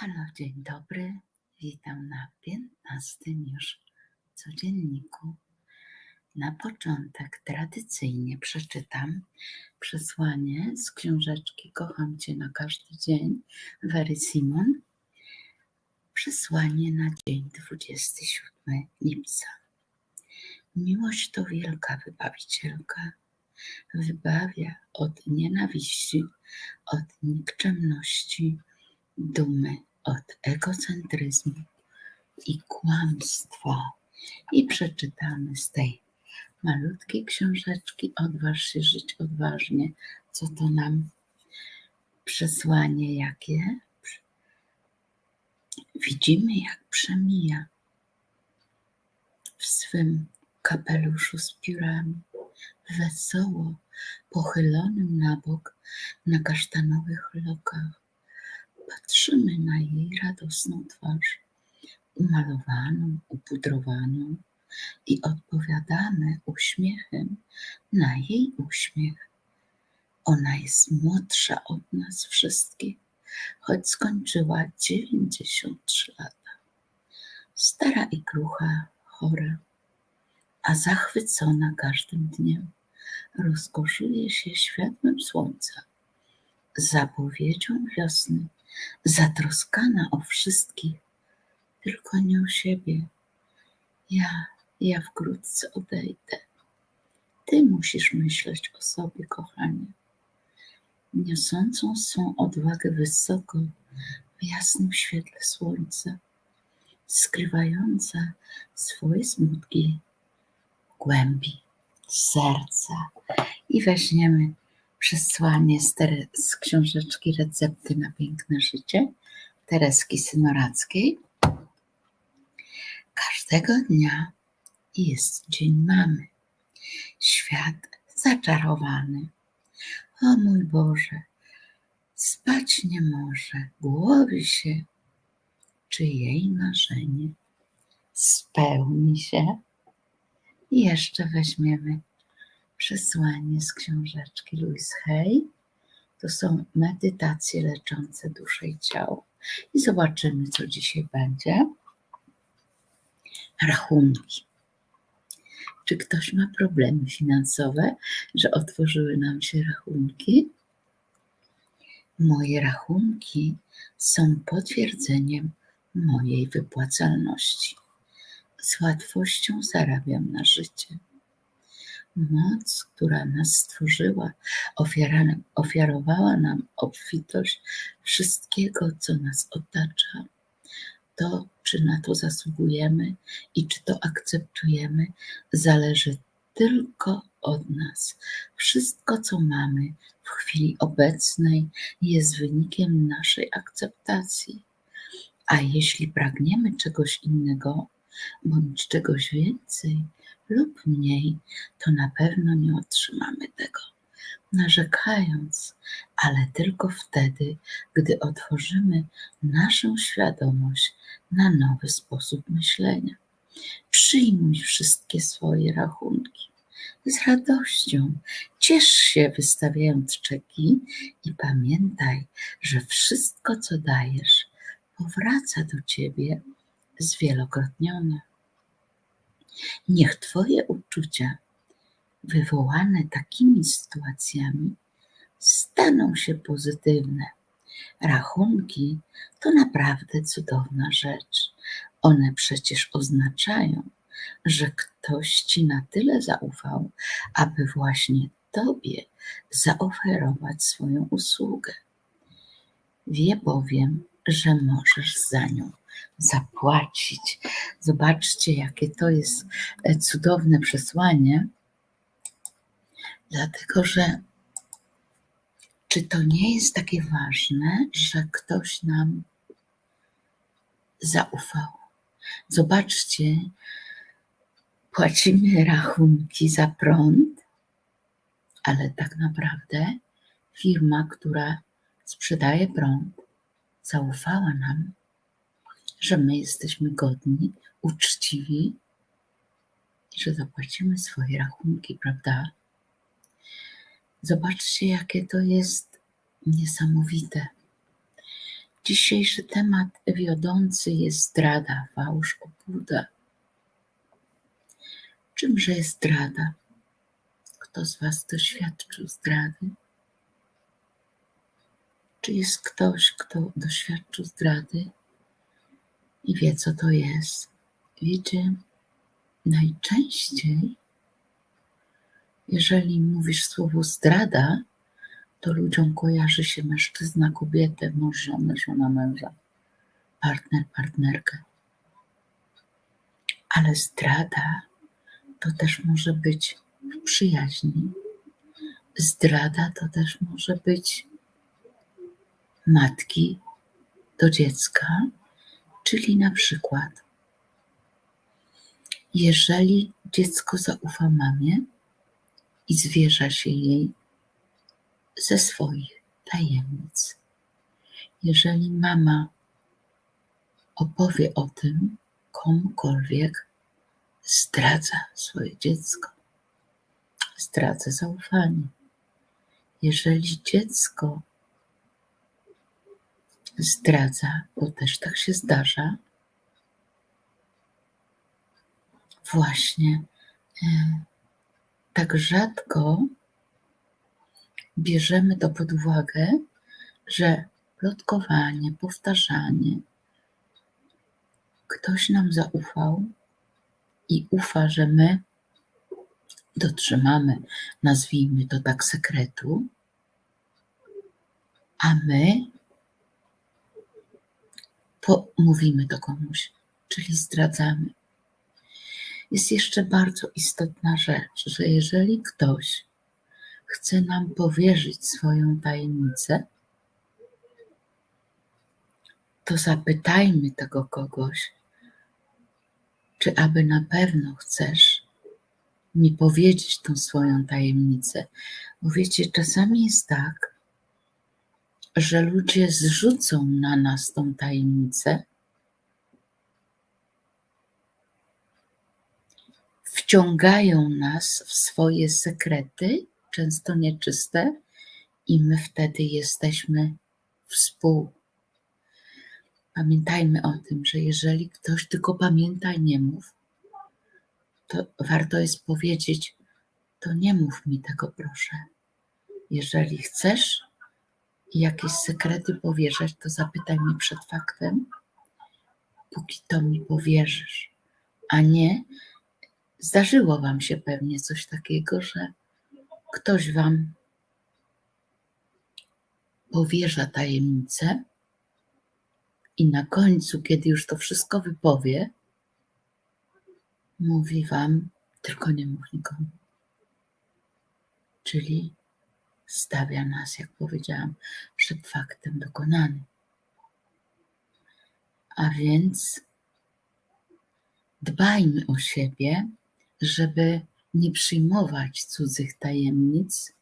Halo, dzień dobry. Witam na 15 już codzienniku. Na początek tradycyjnie przeczytam przesłanie z książeczki Kocham Cię na każdy dzień Wery Simon. Przesłanie na dzień 27 lipca. Miłość to wielka wybawicielka. Wybawia od nienawiści, od nikczemności, dumy, od egocentryzmu i kłamstwa. I przeczytamy z tej malutkiej książeczki Odważ się żyć odważnie. Co to nam przesłanie jakie? Widzimy, jak przemija w swym kapeluszu z piórami, wesoło pochylonym na bok na kasztanowych lokach. Patrzymy na jej radosną twarz, umalowaną, upudrowaną i odpowiadamy uśmiechem na jej uśmiech. Ona jest młodsza od nas wszystkich, choć skończyła 93 lata. Stara i krucha, chora, a zachwycona każdym dniem, rozkoszuje się światłem słońca, zapowiedzią wiosny, zatroskana o wszystkich, tylko nie o siebie. Ja, ja wkrótce odejdę. Ty musisz myśleć o sobie, kochanie. Niosącą swą odwagę wysoko w jasnym świetle słońca, skrywająca swoje smutki w głębi serca. I weźmiemy przesłanie z, z książeczki Recepty na piękne życie Tereski Synorackiej. Każdego dnia jest Dzień Mamy. Świat zaczarowany. O mój Boże, spać nie może, głowi się, czy jej marzenie spełni się. I jeszcze weźmiemy przesłanie z książeczki Louise Hay. To są medytacje leczące duszę i ciało. I zobaczymy, co dzisiaj będzie. Rachunki. Czy ktoś ma problemy finansowe, że otworzyły nam się rachunki? Moje rachunki są potwierdzeniem mojej wypłacalności. Z łatwością zarabiam na życie moc, która nas stworzyła, ofiarowała nam obfitość wszystkiego, co nas otacza. To, czy na to zasługujemy i czy to akceptujemy, zależy tylko od nas. Wszystko, co mamy w chwili obecnej, jest wynikiem naszej akceptacji. A jeśli pragniemy czegoś innego bądź czegoś więcej, lub mniej, to na pewno nie otrzymamy tego. Narzekając, ale tylko wtedy, gdy otworzymy naszą świadomość na nowy sposób myślenia. Przyjmuj wszystkie swoje rachunki z radością. Ciesz się wystawiając czeki i pamiętaj, że wszystko, co dajesz, powraca do ciebie zwielokrotnione. Niech Twoje uczucia wywołane takimi sytuacjami staną się pozytywne. Rachunki to naprawdę cudowna rzecz. One przecież oznaczają, że ktoś Ci na tyle zaufał, aby właśnie Tobie zaoferować swoją usługę. Wie bowiem, że możesz za nią zapłacić. Zobaczcie, jakie to jest e, cudowne przesłanie, dlatego że czy to nie jest takie ważne, że ktoś nam zaufał? Zobaczcie, płacimy rachunki za prąd, ale tak naprawdę firma, która sprzedaje prąd, zaufała nam że my jesteśmy godni, uczciwi i że zapłacimy swoje rachunki, prawda? Zobaczcie, jakie to jest niesamowite. Dzisiejszy temat wiodący jest zdrada, fałsz, obłuda. Czymże jest zdrada? Kto z Was doświadczył zdrady? Czy jest ktoś, kto doświadczył zdrady i wie, co to jest? Wiecie, najczęściej, jeżeli mówisz słowo zdrada, to ludziom kojarzy się mężczyzna, kobietę, mąż, żona, żona, męża, partner, partnerkę. Ale zdrada to też może być w przyjaźni. Zdrada to też może być matki do dziecka, czyli na przykład, jeżeli dziecko zaufa mamie i zwierza się jej ze swoich tajemnic. Jeżeli mama opowie o tym komukolwiek, zdradza swoje dziecko, zdradza zaufanie. Jeżeli dziecko zdradza, bo też tak się zdarza, właśnie e, tak rzadko bierzemy to pod uwagę, że plotkowanie, powtarzanie, ktoś nam zaufał i ufa, że my dotrzymamy, nazwijmy to tak, sekretu, a my mówimy to komuś, czyli zdradzamy. Jest jeszcze bardzo istotna rzecz, że jeżeli ktoś chce nam powierzyć swoją tajemnicę, to zapytajmy tego kogoś, czy aby na pewno chcesz mi powiedzieć tą swoją tajemnicę. Bo wiecie, czasami jest tak, że ludzie zrzucą na nas tą tajemnicę, wciągają nas w swoje sekrety często nieczyste, i my wtedy jesteśmy współ. Pamiętajmy o tym, że jeżeli ktoś tylko pamięta i nie mów, to warto jest powiedzieć: To nie mów mi tego, proszę. Jeżeli chcesz jakieś sekrety powierzać, to zapytaj mnie przed faktem, póki to mi powierzysz. A nie, zdarzyło Wam się pewnie coś takiego, że ktoś Wam powierza tajemnicę i na końcu, kiedy już to wszystko wypowie, mówi Wam, tylko nie mów nikomu. Czyli stawia nas, jak powiedziałam, przed faktem dokonanym. A więc dbajmy o siebie, żeby nie przyjmować cudzych tajemnic,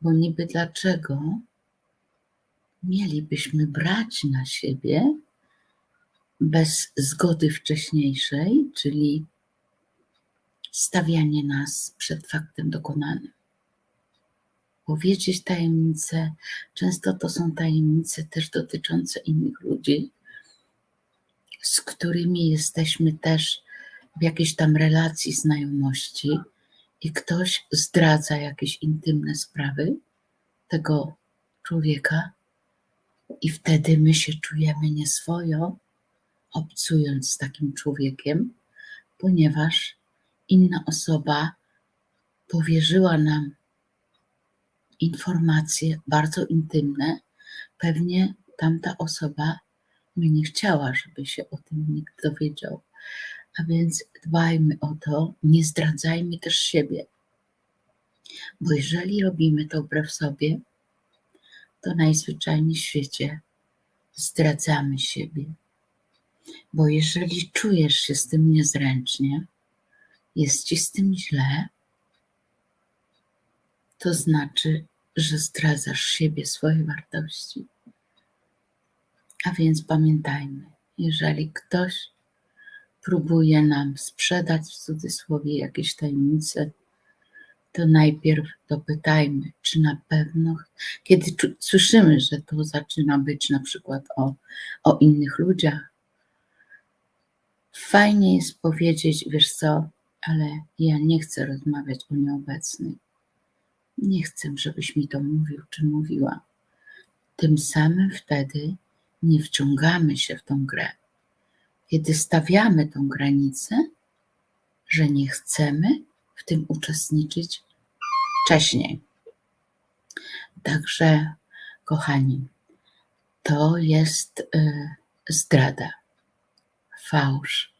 bo niby dlaczego mielibyśmy brać na siebie bez zgody wcześniejszej, czyli stawianie nas przed faktem dokonanym. Powiedzieć tajemnice, często to są tajemnice też dotyczące innych ludzi, z którymi jesteśmy też w jakiejś tam relacji znajomości i ktoś zdradza jakieś intymne sprawy tego człowieka, i wtedy my się czujemy nieswojo, obcując z takim człowiekiem, ponieważ inna osoba powierzyła nam informacje bardzo intymne, pewnie tamta osoba by nie chciała, żeby się o tym nikt dowiedział. A więc dbajmy o to, nie zdradzajmy też siebie. Bo jeżeli robimy to wbrew sobie, to najzwyczajniej w świecie zdradzamy siebie. Bo jeżeli czujesz się z tym niezręcznie, jest ci z tym źle, to znaczy, że zdradzasz siebie, swoje wartości. A więc pamiętajmy, jeżeli ktoś próbuje nam sprzedać w cudzysłowie jakieś tajemnice, to najpierw dopytajmy, czy na pewno, kiedy słyszymy, że to zaczyna być na przykład o, o innych ludziach, fajnie jest powiedzieć, wiesz co, ale ja nie chcę rozmawiać o nieobecnych. Nie chcę, żebyś mi to mówił czy mówiła. Tym samym wtedy nie wciągamy się w tą grę. Kiedy stawiamy tą granicę, że nie chcemy w tym uczestniczyć wcześniej. Także, kochani, to jest y, zdrada, fałsz.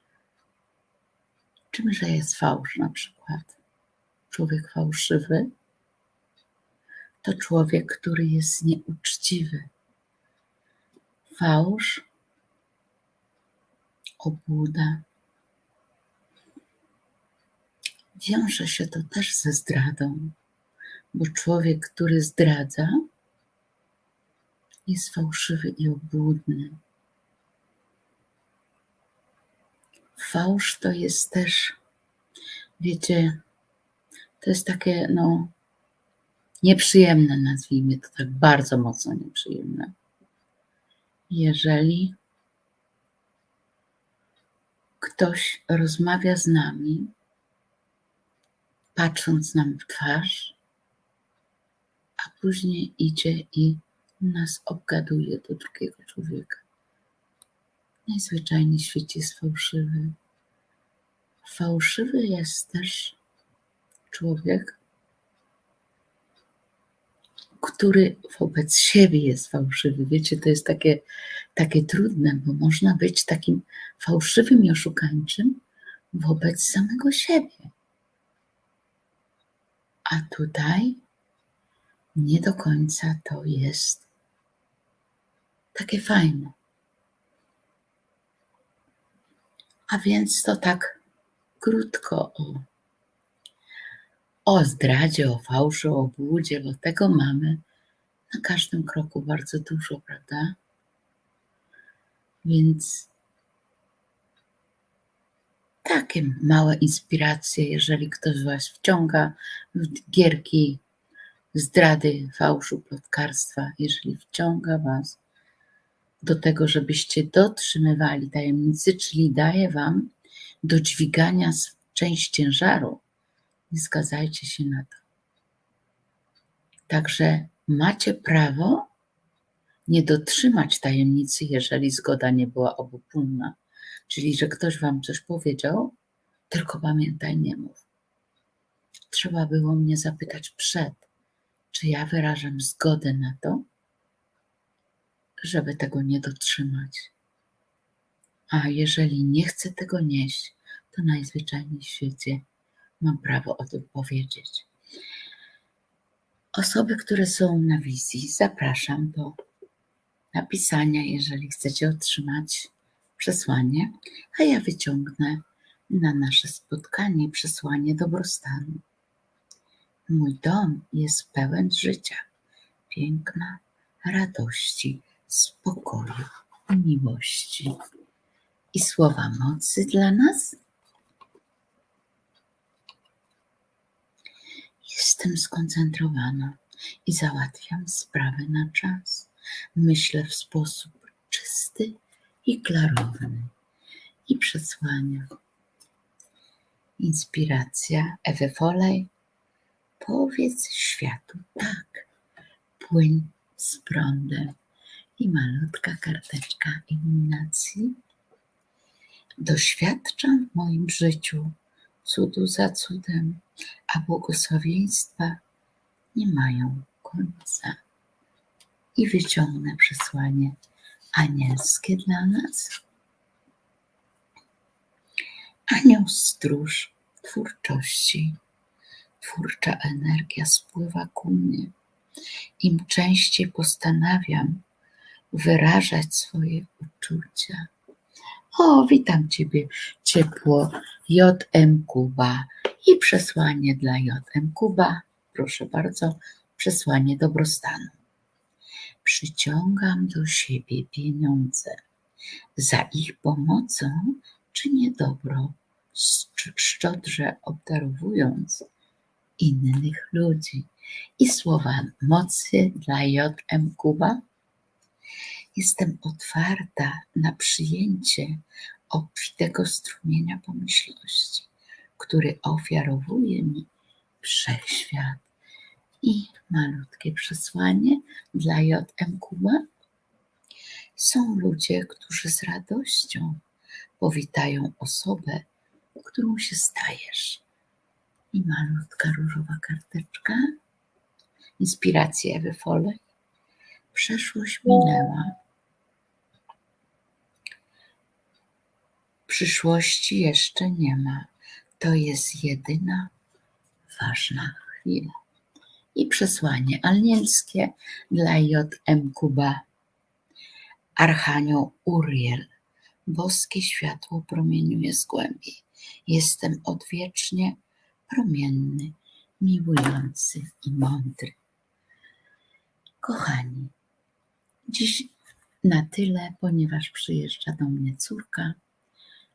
Czymże jest fałsz na przykład? Człowiek fałszywy to człowiek, który jest nieuczciwy. Fałsz, obłuda. Wiąże się to też ze zdradą, bo człowiek, który zdradza, jest fałszywy i obłudny. Fałsz to jest też, wiecie, to jest takie, no, nieprzyjemne, nazwijmy to tak bardzo mocno nieprzyjemne. Jeżeli ktoś rozmawia z nami, patrząc nam w twarz, a później idzie i nas obgaduje do drugiego człowieka. Najzwyczajniej w świecie jest fałszywy. Fałszywy jest też człowiek, który wobec siebie jest fałszywy. Wiecie, to jest takie, takie trudne, bo można być takim fałszywym i oszukańczym wobec samego siebie. A tutaj nie do końca to jest takie fajne. A więc to tak krótko o, o zdradzie, o fałszu, o obłudzie, bo tego mamy na każdym kroku bardzo dużo, prawda? Więc takie małe inspiracje, jeżeli ktoś Was wciąga w gierki zdrady, fałszu, plotkarstwa, jeżeli wciąga Was do tego, żebyście dotrzymywali tajemnicy, czyli daje Wam do dźwigania część ciężaru, nie zgadzajcie się na to. Także macie prawo nie dotrzymać tajemnicy, jeżeli zgoda nie była obopólna. Czyli, że ktoś Wam coś powiedział, tylko pamiętaj, nie mów. Trzeba było mnie zapytać przed, czy ja wyrażam zgodę na to, żeby tego nie dotrzymać. A jeżeli nie chcę tego nieść, to najzwyczajniej w świecie mam prawo o tym powiedzieć. Osoby, które są na wizji, zapraszam do napisania, jeżeli chcecie otrzymać przesłanie, a ja wyciągnę na nasze spotkanie przesłanie dobrostanu. Mój dom jest pełen życia, piękna, radości, spokoju miłości. I słowa mocy dla nas? Jestem skoncentrowana i załatwiam sprawy na czas. Myślę w sposób czysty i klarowny. I przesłania. Inspiracja Ewy Folej. Powiedz światu tak. Płyń z prądem. I malutka karteczka iluminacji. Doświadczam w moim życiu cudu za cudem, a błogosławieństwa nie mają końca. I wyciągnę przesłanie anielskie dla nas. Anioł stróż twórczości. Twórcza energia spływa ku mnie. Im częściej postanawiam wyrażać swoje uczucia. O, witam Ciebie ciepło, JM Kuba. I przesłanie dla JM Kuba. Proszę bardzo, przesłanie dobrostanu. Przyciągam do siebie pieniądze. Za ich pomocą czynię dobro, szcz- szczodrze obdarowując innych ludzi. I słowa mocy dla JM Kuba. Jestem otwarta na przyjęcie obfitego strumienia pomyślności, który ofiarowuje mi wszechświat. I malutkie przesłanie dla JM Kuba. Są ludzie, którzy z radością powitają osobę, którą się stajesz. I malutka różowa karteczka. Inspiracja Ewy. Przeszłość minęła. Przyszłości jeszcze nie ma. To jest jedyna ważna chwila. I przesłanie anielskie dla JM Kuba. Archanioł Uriel. Boskie światło promieniuje z głębi. Jestem odwiecznie promienny, miłujący i mądry. Kochani, dziś na tyle, ponieważ przyjeżdża do mnie córka,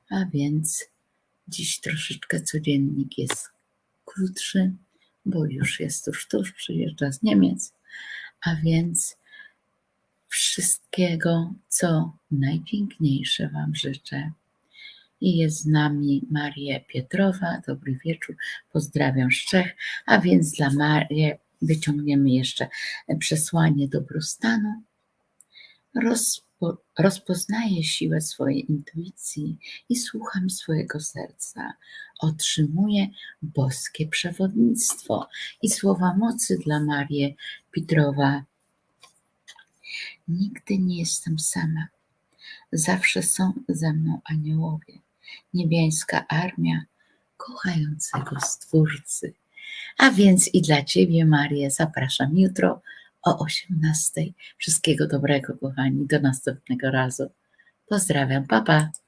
a więc dziś troszeczkę codziennik jest krótszy, bo już jest tuż, tuż, przyjeżdża z Niemiec, a więc wszystkiego, co najpiękniejsze Wam życzę. I jest z nami Maria Pietrowa. Dobry wieczór. Pozdrawiam z Czech. A więc dla Marii wyciągniemy jeszcze przesłanie dobrostanu. Rozpo, rozpoznaję siłę swojej intuicji i słucham swojego serca. Otrzymuję boskie przewodnictwo i słowa mocy dla Marii Pietrowa. Nigdy nie jestem sama. Zawsze są ze mną aniołowie, niebiańska armia kochającego Stwórcy. A więc i dla Ciebie, Marię, zapraszam jutro o 18. Wszystkiego dobrego, kochani. Do następnego razu. Pozdrawiam, papa. Pa.